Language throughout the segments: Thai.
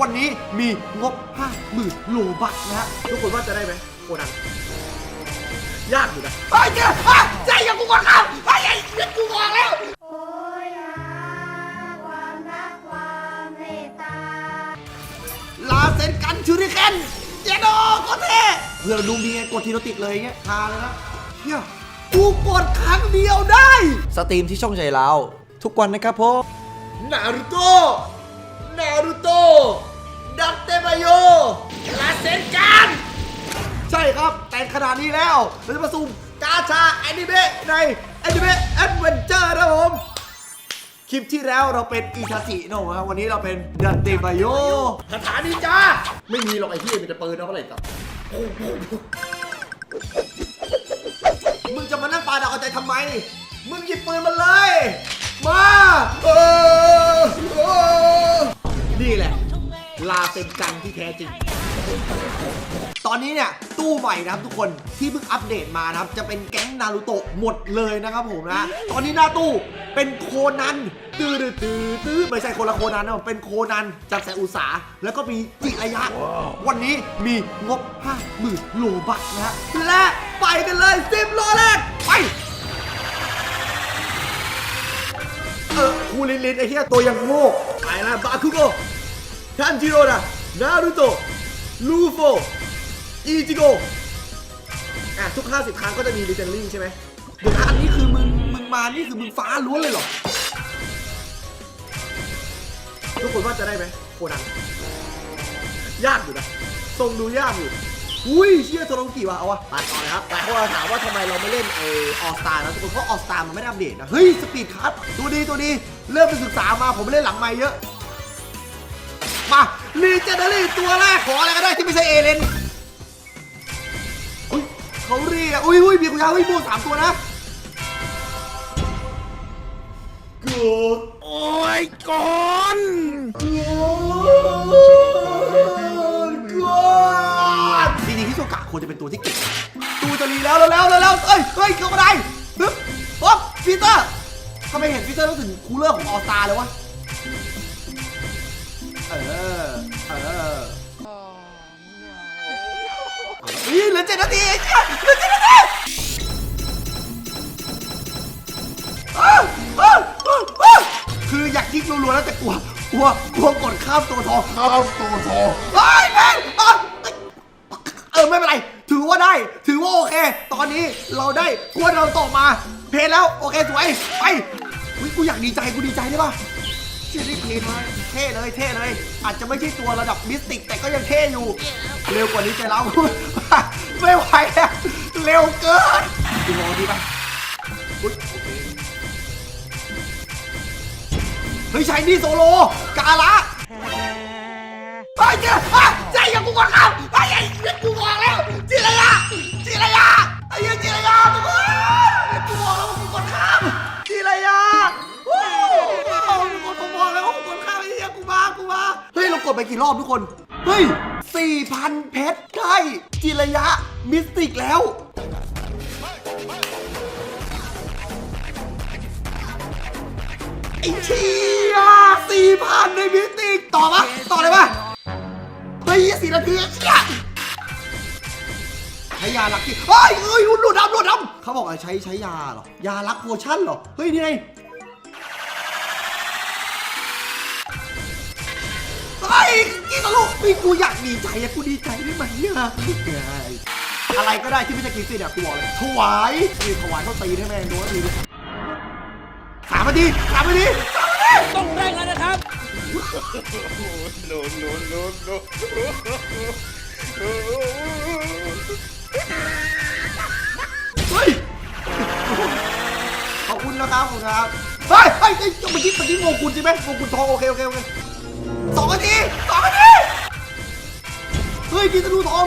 วันนี้มีงบ 50,000โลบักนะฮะทุกคนว่าจะได้ไหมโคนันยากอยู่นะไอ้เจ้าใจยังกูก่อนครับไอ้ไอ้เด็กกูก่อนแล้วโอ้ยหาความรักความเมตตาลาเซนกันชูริเคนเจโดโคตรเท่เพื่อนดูมีไงกดทีโรติกเลยเงี้ยทาเลยนะเฮียกูกดครั้งเดียวได้ สตรีมที่ช่องใจเราทุกวันนะครับผมนารูโตะ นารูโตะดัตเตบายโยลาเซนกันใช่ครับ แต่งขนาดนี้แล้วเราจะมาซูมกาชาแอนิเมะในแอนิเมะแอดเวนเจอร์นะผม คลิปที่แล้วเราเป็นอิชาจิโนะครับวันนี้เราเป็นดัตเตบายโยคาถานินจาไม่มีหรอกไอ้ที่มีแต่ปืนนะเมื่อไหร่ครับมึงจะมานั่งปาดาวเอาใจทำไม มึงหยิบปืนมันเลย มาเออ นี่แหละ ลาเซนกันที่แท้จริง ตอนนี้เนี่ย ตู้ใหม่นะครับทุกคนที่เพิ่งอัปเดตมานะครับ จะเป็นแก๊งนารูโตะหมดเลยนะครับผมนะ ตอนนี้หน้าตู้เป็นโคนันตื้อตื้อตื้อตื้อไม่ใช่คนละโคนันนะเป็นโคนันจากแสงอุตสา แล้วก็มีจิระยะ วันนี้มีงบ 50,000โลบักนะฮะและไปกันเลย10โลแรกไปเออคูลินลินไอ้เหี้ยตัวยังโง่ไปแล้วบาคุโกะทันจิโร่นะนารูโตะลูโฟอิจิโกะอะทุก 50 ครั้งก็จะมีรีเจนลิ่งใช่ไหมเดี๋ยวนะอันนี้คือมึงมึงมานี่คือมึงฟ้าล้วนเลยเหรอ ทุกคนว่าจะได้ไหมโคนันยากอยู่นะทรงดูยากอยู่ อุ้ยเชี่ยโทรกิวะเอาวะไปต่อเลยครับแต่พวกเราถามว่าทำไมเราไม่เล่นเอออสตานะทุกคนเพราะออสตามันไม่ได้อัปเดตนะ เฮ้ย สปีดคัทตัวดีตัวดี เริ่มไปศึกษามาผมไม่เล่นหลังไม่เยอะ มาลีเจนเดอรี่ตัวแรกขออะไรก็ได้ที่ไม่ใช่เอเลนอุ้ยเขาเรียกอุ้ยอุ้ยมีกุยาอุ้ยบูสามตัวนะเกิดโอ้ยก่อนเกิดก่อนจริงๆที่โซกะควรจะเป็นตัวที่เก่งตูจะรีแล้วแล้วแล้วแล้วเอ้ยเฮ้ยเข้ามาได้ปึ๊บป๊บฟีเตอร์ทำไมเห็นฟีเตอร์ต้องถึงคูลเลอร์ของออสตาเลยวะ เออเฮ้ยเหลือเจ็ดนาทีไอ้เจ้าเหลือเจ็ดนาทีอ้าวอ้าวอ้าวอ้าวคืออยากยิงรัวๆแล้วแต่กลัว กลัว กลัวกดข้ามตัวทองข้ามตัวทองเฮ้ยแม่งอะเออไม่เป็นไร ถือว่าได้ ถือว่าโอเค ตอนนี้เราได้กวนเราต่อมา เพลแล้ว โอเคสวย ไปอุ๊ยกูอยากดีใจ กูดีใจได้ปะ ชี่ยนี่เพลงมาเท่เลยเท่เลย อาจจะไม่ใช่ตัวระดับมิสติกแต่ก็ยังเท่อยู่ เร็วกว่านี้ใจเราไม่ไหวแล้วเร็วเกินดูโมดีไปโอเคเฮ้ยใชายนี่โซโลกาละไอ้เจ้าใจยังกูก่อนครับไอ้ไอ้กูบอกแล้วจิระยะจิระยะไอ้เหี้ยจิระยะทุกคน กดไปกี่รอบทุกคน เฮ้ย 4,000 เพชรได้จิระยะ มิสติกแล้ว ไอ้เชี่ยสี่พันในมิสติก ต่อปะต่อเลยปะเฮ้ยสี่นาทีเชี่ยใช้ยาลักกี้เฮ้ยเฮ้ยหลุดดำหลุดดำเขาบอกว่าใช้ใช้ยาเหรอ ยาลักโพชั่นเหรอ เฮ้ย นี่ไง กี่ตลุนี่กูอยากดีใจอะกูดีใจได้ไหมเนี่ยอะไรก็ได้ที่ไม่ใช่กิฟต์เนี่ยกูบอกเลยถวายนี่ถวายเขาตีให้แม่งโดนตีดิสามนาทีสามนาทีสามนาทีต้องเร่งแล้วนะครับเฮ้ยขอบคุณนะครับขอบคุณครับเฮ้ยเฮ้ยเมื่อกี้เมื่อกี้งงกุลใช่ไหมงงกุลทองโอเคโอเคโอเค สองนาทีสองนาทีเฮ้ยกินตะลูทอง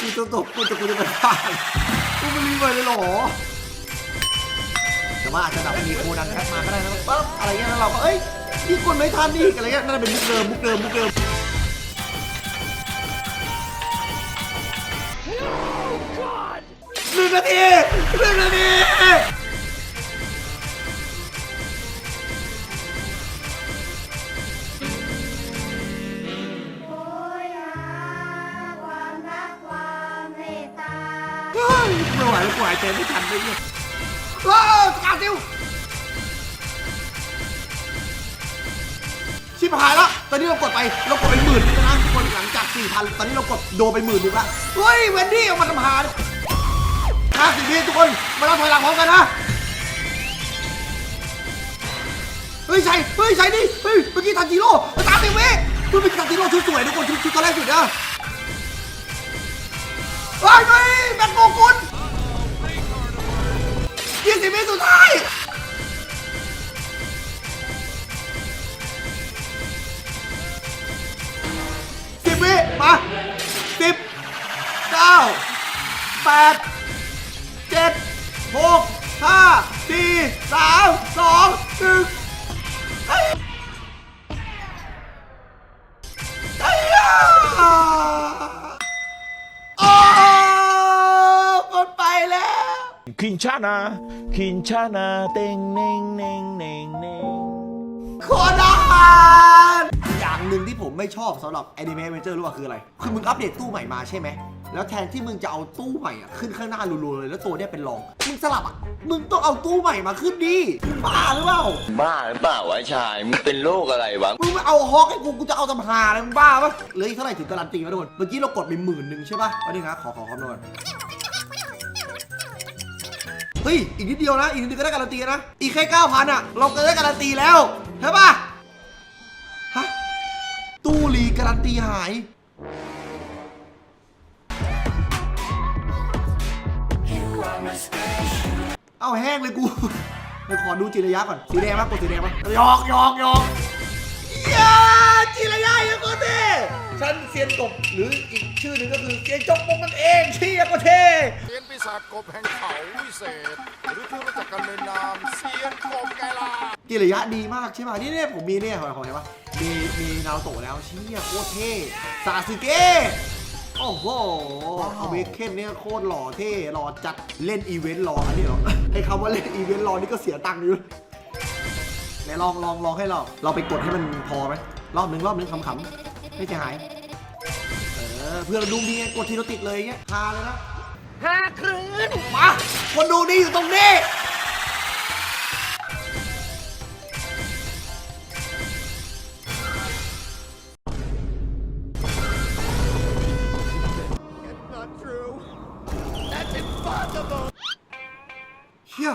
กูจะตกกูจะกูจะไปบ้ากูไม่รีบไปเลยหรอแต่ว่าอาจจะแบบมีโคนันแคปมาก็ได้นะปั๊บอะไรเงี้ยแล้วเราก็เอ้ยนี่คนไม่ทันนี่อะไรเงี้ยนั่นเป็นมุกเดิมมุกเดิมมุกเดิมหนึ่งนาทีหนึ่งนาที ชิบหายแล้ว ตอนนี้เรากดไป เรากดไปหมื่นนะทุกคนหลังจากสี่พันตอนนี้เรากดโดไปหมื่นนึงละเฮ้ยเวนดี้เอามาทำหาห้าสิบวิทุกคน มาเราถอยหลังพร้อมกันนะ เฮ้ยใช่เฮ้ยใช่ดิ เฮ้ยเมื่อกี้ทันจิโร่มาตามไปเว้ยเมื่อกี้ทันจิโร่ชุดสวยทุกคนชุดชุดตอนแรกสุดนะเฮ้ยเฮ้ยแบทโมกุล Quinchana, Quinchana, ting, ning, ning, ning, ning. โคดานอย่างหนึ่งที่ผมไม่ชอบสำหรับแอนิเมะเวนเจอร์รู้ว่าคืออะไร คือมึงอัปเดตตู้ใหม่มาใช่ไหม แล้วแทนที่มึงจะเอาตู้ใหม่อะขึ้นข้างหน้ารัวๆเลยแล้วตัวเนี้ยเป็นรอง มึงสลับอะมึงต้องเอาตู้ใหม่มาขึ้นดิบ้าหรือเปล่า บ้าหรือเปล่าวะชาย มึงเป็นโรคอะไรวะ มึงไม่เอาฮอกให้กู กูจะเอาตำหาอะไรมึงบ้าปะเหลืออีกเท่าไหร่ถึงการันตีวะทุกคน เมื่อกี้เรากดไปหมื่นหนึ่งใช่ปะวันนี้นะขอขอคำนวณ เฮ้ย อีกนิดเดียวนะ อีกนิดเดียวก็ได้การันตีนะ อีกแค่เก้าพันอะเราก็ได้การันตีแล้วใช่ปะฮะ ตู้รีการันตีหาย เอาแห้งเลยกู เดี๋ยวขอดูจิระยะก่อน สีแดงปะกดสีแดงปะหยอกหยอกหยอกยาจิระยะยังก็เท่ ฉันเซียนกบหรืออีกชื่อหนึ่งก็คือเซียนจกมงมันเองเชี่ยก็เท่เซียนปีศาจกบแห่งเขาวิเศษ หรือที่รู้จักกันในนามเซียนกบไงล่ะจิระยะดีมากใช่ไหมนี่เนี่ยผมมีเนี่ยของของไหนวะมีมีนาโตะแล้วเชี่ยโคตรเท่ซาสึเกะโอ้โหเอาเวกเคนเนี่ยโคตรหล่อเท่หล่อจัดเล่นอีเวนต์รออันนี้เหรอไอ้คำว่าเล่นอีเวนต์รอนี่ก็เสียตังค์อยู่ไหนลองลองลองให้เรา เราไปกดให้มันพอไหมรอบหนึ่งรอบหนึ่งขำๆ ไม่เสียหาย เออ เพื่อนเราดูดีไงกดทีเราติดเลยอย่างเงี้ยฮาเลยนะฮาครืนมาคนดูดีอยู่ตรงนี้เฮีย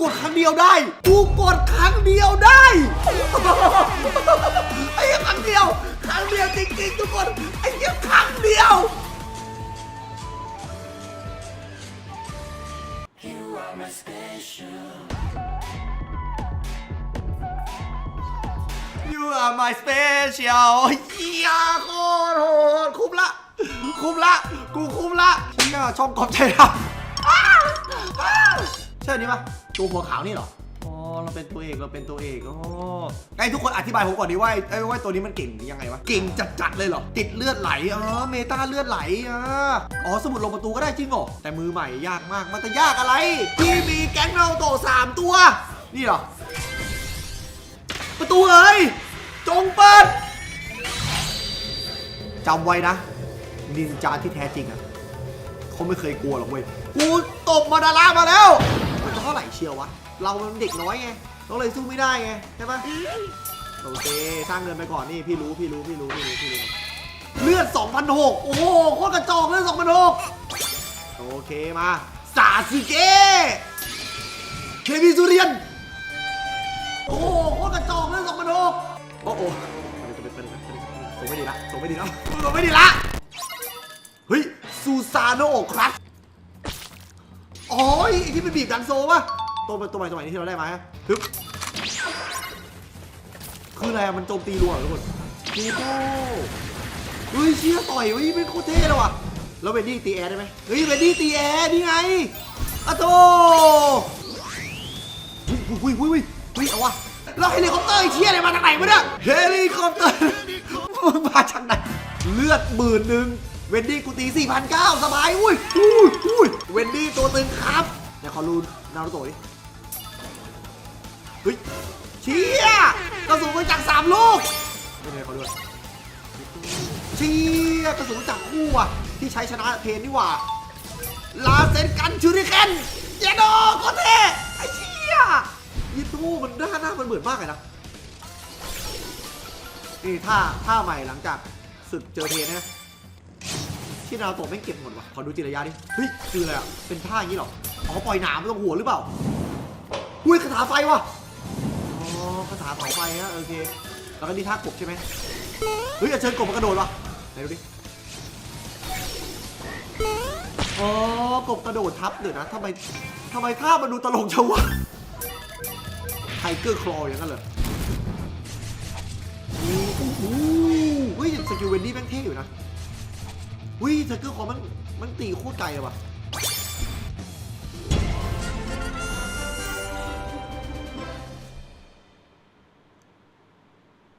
กดครั้งเดียวได้ กูกดครั้งเดียวได้ ไอ้เหี้ยครั้งเดียว ครั้งเดียวจริงๆทุกคน ไอ้เหี้ยครั้งเดียว You are my special เฮียโคตรโหดคุ้มละ คุ้มละ กูคุ้มละเฮียช่องกอบใจดำอ้าวอ้าวใช่อันนี้ปะ ตัวหัวขาวนี่เหรอ อ๋อ เราเป็นตัวเอกเราเป็นตัวเอกอ๋อไอ้ทุกคนอธิบายผมก่อนดิว่าไอ้ว่าตัวนี้มันเก่งยังไงวะ เก่งจัดๆเลยเหรอ ติดเลือดไหลอ๋อเมตาเลือดไหลอะอ๋อสมุดลงประตูก็ได้จริงเหรอ แต่มือใหม่ยากมาก มันจะยากอะไร ที่มีแก๊งเราโตะสามตัว นี่เหรอ ประตูเอ้ย จงเปิดจำไว้นะ นินจาที่แท้จริงอะเขาไม่เคยกลัวหรอกเว้ย กูตบมาดารามาแล้วมัน จะเท่าไหร่เชียววะ เรามันเด็กน้อยไงเราเลยสู้ไม่ได้ไงใช่ปะโอเคสร้างเงินไปก่อนนี่พี่รู้พี่รู้พี่รู้พี่รู้พี่รู้เลือด2,006โอ้โหโคตรกระจอกเลือด2,006โอเคมาสาสึเกะเคมีสุเรียน โอ้โหโคตรกระจอกเลยสองพันหกโอ้โหส่งไม่ดีละส่งไม่ดีละส่งไม่ดีละเฮ้ยซูซานโนโอครับ อ๋อไอ้ที่เป็นบีบดันโซป่ะตัวตัวใหม่ตัวใหม่นี่ที่เราได้มาฮะฮึบคืออะไรมันโจมตีรัวทุกคนจีโต้เฮ้ยเชี่ยต่อยเฮ้ยเป็นโคตรเท่เลยว่ะแล้วเวนดี้ตีแอร์ได้ไหมเฮ้ยเวนดี้ตีแอร์นี่ไงอะโตหุยหุยหุยหุยหุยเอาวะแล้วเฮลิคอปเตอร์ไอ้เชี่ยอะไรมาจากไหนวะเนี่ยเฮลิคอปเตอร์มึงมาจากไหนเลือดหมื่นหนึ่ง เวนดี้กูตี4,900สบายอุ้ยอุ้ยอุ้ยเวนดี้ตัวตึงครับเดี๋ยวขอรูนารูโตะดิเฮ้ยเชี่ยกระสุนมาจากสามลูกไม่ได้ขอด้วยเชี่ยกระสุนจากคู่อะที่ใช้ชนะเพนนี่หว่าลาเซนกันชูริเคนเยโดโคเทไอ้เชี่ยยิโต้มันหน้าหน้ามันเหมือนมากเลยนะนี่ท่าท่าใหม่หลังจากศึกเจอเทนนะ ที่นาโตะไม่งเก็บหมดว่ะขอดูจิตรยาดิเฮ้ยคืออะไรอะเป็นท่าอย่างนี้เหรออ๋อปล่อยหนามตรงหัวหรือเปล่าอุ้ยคาถาไฟว่ะอ๋อคาถาเผาไฟฮะโอเคแล้วก็นี่ท่ากบใช่ไหมเฮ้ยอัญเชิญกบมากระโดดว่ะไหนดูดิอ๋อกบกระโดดทับเดี๋ยวนะทำไมทำไมท่ามันดูตลกจังวะไทเกอร์คลออย่างนั้นเหรอโอ้โหเฮ้ยสกิลเวนดี้แม่งเท่อยู่นะ เฮ้ยไทเกอร์คอมันมันตีโคตรไกลเลยว่ะ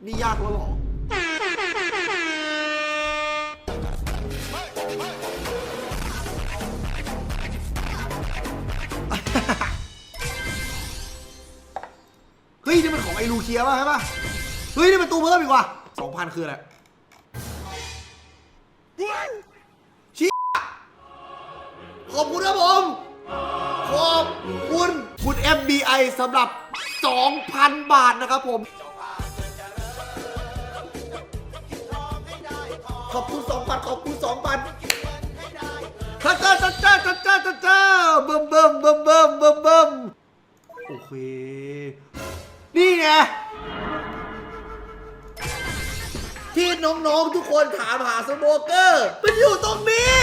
นี่ยากแล้วหรอเฮ้ย นี่มันของไอ้ลูเคียป่ะใช่ป่ะ เฮ้ย นี่มันตู้เพิ่มอีกว่ะสองพันคืออะไร ขอบคุณครับผม ขอบคุณคุณ FBI สำหรับ 2,000 บาทนะครับผม ขอบคุณ2,000ขอบคุณ2,000ทัตเตอร์ทัตเตอร์ทัตเตอร์ทัตเตอร์เบิ่มเบิ่มเบิ่มเบิ่มเบิ่มเบิ่มโอเค นี่ไงที่น้อง ๆ ทุกคนถามหาสโมเกอร์ มันอยู่ตรงนี้